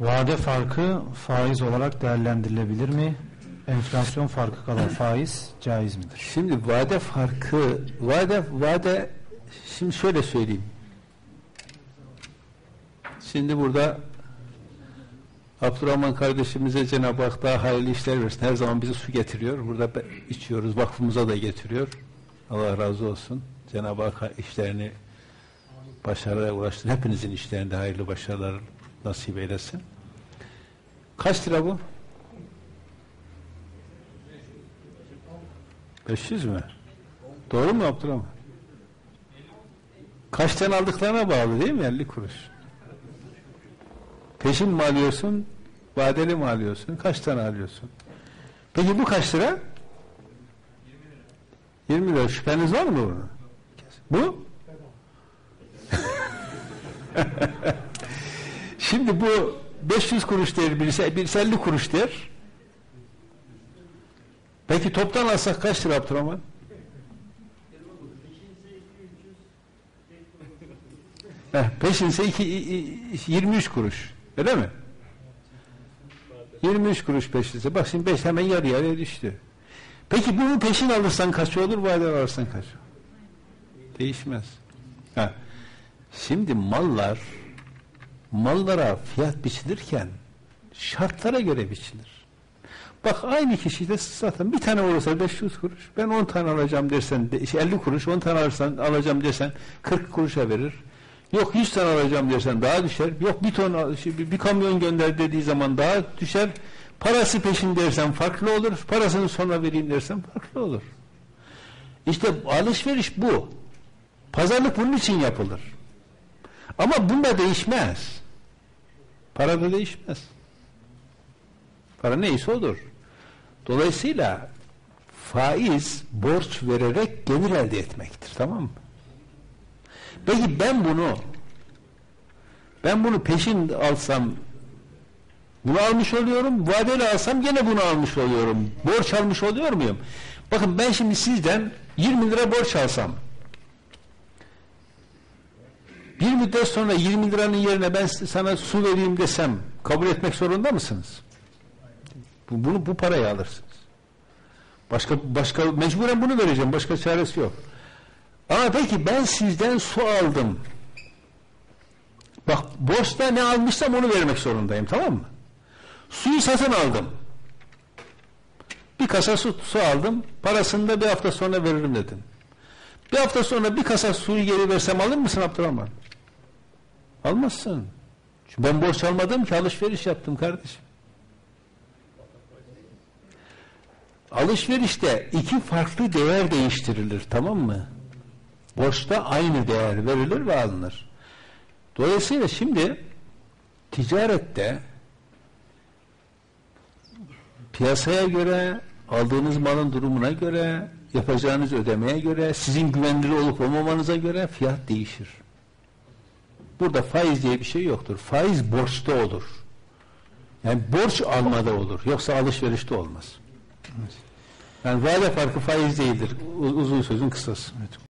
Vade farkı faiz olarak değerlendirilebilir mi? Enflasyon farkı kadar faiz caiz midir? Şimdi vade farkı, vade vade şimdi şöyle söyleyeyim. Şimdi burada Abdurrahman kardeşimize Cenab-ı Hak daha hayırlı işler versin. Her zaman bize su getiriyor. Burada içiyoruz. Vakfımıza da getiriyor. Allah razı olsun. Cenab-ı Hak işlerini başarıya ulaştır. Hepinizin işlerinde hayırlı başarılar nasip eylesin. Kaç lira bu? 500 mü? Doğru mu Abdurrahman? Kaçtan aldıklarına bağlı değil mi? 50 kuruş. Peşin mi alıyorsun? Vadeli mi alıyorsun? Kaç tane alıyorsun? Peki bu kaç lira? 20 lira. Şüpheniz var mı bunun? Bu? Şimdi bu 500 kuruş der, birisi, birisi 50 kuruş der. Peki toptan alsak kaç lira Abdurrahman? Heh, peşinse iki, 23 kuruş. Öyle mi? 23 kuruş peşinse. Bak şimdi 5 hemen yarı yarıya düştü. Peki bunu peşin alırsan kaç olur? Vade alırsan kaç olur? Değişmez. Ha. Şimdi mallar mallara fiyat biçilirken şartlara göre biçilir. Bak aynı kişi de zaten bir tane olursa 500 kuruş. Ben 10 tane alacağım dersen 50 şey, kuruş 10 tane alırsan alacağım dersen 40 kuruşa verir. Yok 100 tane alacağım dersen daha düşer. Yok bir ton şey, bir kamyon gönder dediği zaman daha düşer. Parası peşin dersen farklı olur. Parasını sonra vereyim dersen farklı olur. İşte alışveriş bu. Pazarlık bunun için yapılır. Ama bunda değişmez. Para da değişmez. Para neyse odur. Dolayısıyla faiz borç vererek gelir elde etmektir. Tamam mı? Peki ben bunu ben bunu peşin alsam bunu almış oluyorum. Vadeli alsam gene bunu almış oluyorum. Borç almış oluyor muyum? Bakın ben şimdi sizden 20 lira borç alsam bir müddet sonra 20 liranın yerine ben sana su vereyim desem kabul etmek zorunda mısınız? Bunu bu parayı alırsınız. Başka başka mecburen bunu vereceğim. Başka çaresi yok. Ama peki ben sizden su aldım. Bak borçta ne almışsam onu vermek zorundayım tamam mı? Suyu satın aldım. Bir kasa su, su aldım. Parasını da bir hafta sonra veririm dedim. Bir hafta sonra bir kasa suyu geri versem alır mısın Abdurrahman? Almazsın. Çünkü ben borç almadım ki alışveriş yaptım kardeşim. Alışverişte iki farklı değer değiştirilir tamam mı? Borçta aynı değer verilir ve alınır. Dolayısıyla şimdi ticarette piyasaya göre aldığınız malın durumuna göre yapacağınız ödemeye göre sizin güvenilir olup olmamanıza göre fiyat değişir. Burada faiz diye bir şey yoktur. Faiz borçta olur. Yani borç almada olur. Yoksa alışverişte olmaz. Yani vade farkı faiz değildir. Uzun sözün kısası. Evet.